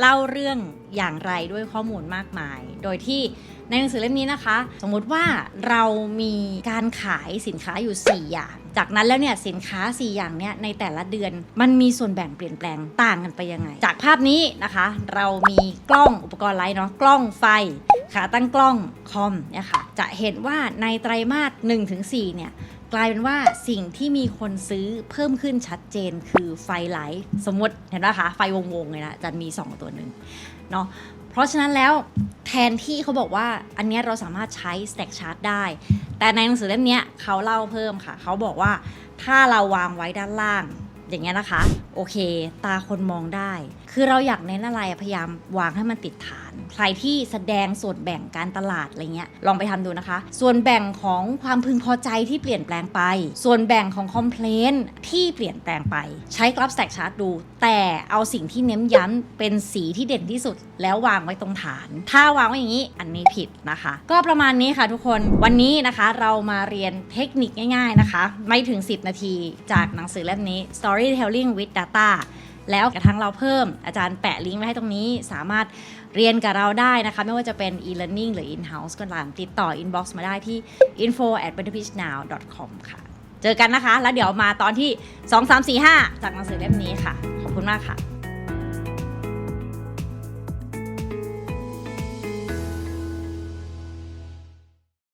เล่าเรื่องอย่างไรด้วยข้อมูลมากมาย โดยที่ในหนังสือเล่มนี้นะคะ สมมุติว่าเรามีการขายสินค้าอยู่ 4 อย่าง จากนั้นแล้วเนี่ยสินค้า 4 อย่างเนี่ยในแต่ละเดือนมันมีส่วนแบ่งเปลี่ยนแปลงต่างกันไปยังไง จากภาพนี้นะคะ เรามีกล้องอุปกรณ์ไลท์เนาะกล้องไฟ ขาตั้งกล้องคอมเนี่ยค่ะจะเห็นว่าในไตรมาส 1-4 เนี่ยกลายเป็นว่าสิ่งที่มีคนซื้อเพิ่มขึ้นชัดเจนคือไฟไลท์สมมติเห็นไหมคะไฟวงๆเลยนะจะมี 2 ตัวหนึ่งเนาะเพราะฉะนั้นแล้วแทนที่เขาบอกว่าอันเนี้ยเราสามารถใช้ stack chart ได้ แต่ในหนังสือเล่มเนี้ยเขาเล่าเพิ่มค่ะ เขาบอกว่าถ้าเราวางไว้ด้านล่าง อย่างเงี้ยนะคะ โอเค ตาคนมองได้ คือเราอยากเน้นอะไรพยายามวางให้มันติดฐาน ใครที่แสดงส่วนแบ่งการตลาดอะไรเงี้ยลองไปทำดูนะคะ ส่วนแบ่งของความพึงพอใจที่เปลี่ยนแปลงไป ส่วนแบ่งของคอมเพลนที่เปลี่ยนแปลงไป ใช้กราฟแตกชาร์ตดู แต่เอาสิ่งที่เน้นย้ำเป็นสีที่เด่นที่สุด แล้ววางไว้ตรงฐาน ถ้าวางไว้อย่างนี้อันนี้ผิดนะคะ ก็ประมาณนี้ค่ะทุกคนวันนี้นะคะเรามาเรียนเทคนิคง่าย ๆนะคะ ไม่ถึง 10 นาที จากหนังสือเล่มนี้ Storytelling with Data แล้วกระทั่งเราเพิ่มอาจารย์แปะลิงก์ไว้ให้ตรงนี้สามารถเรียนกับเราได้นะคะ ไม่ว่าจะเป็น e-learning หรือ in-house ก็ตามติดต่อ inbox มาได้ที่ info at betterpitchnow com ค่ะ เจอกันนะคะ แล้วเดี๋ยวมาตอนที่ 2 3 4 5 จากหนังสือเล่มนี้ค่ะ ขอบคุณมากค่ะ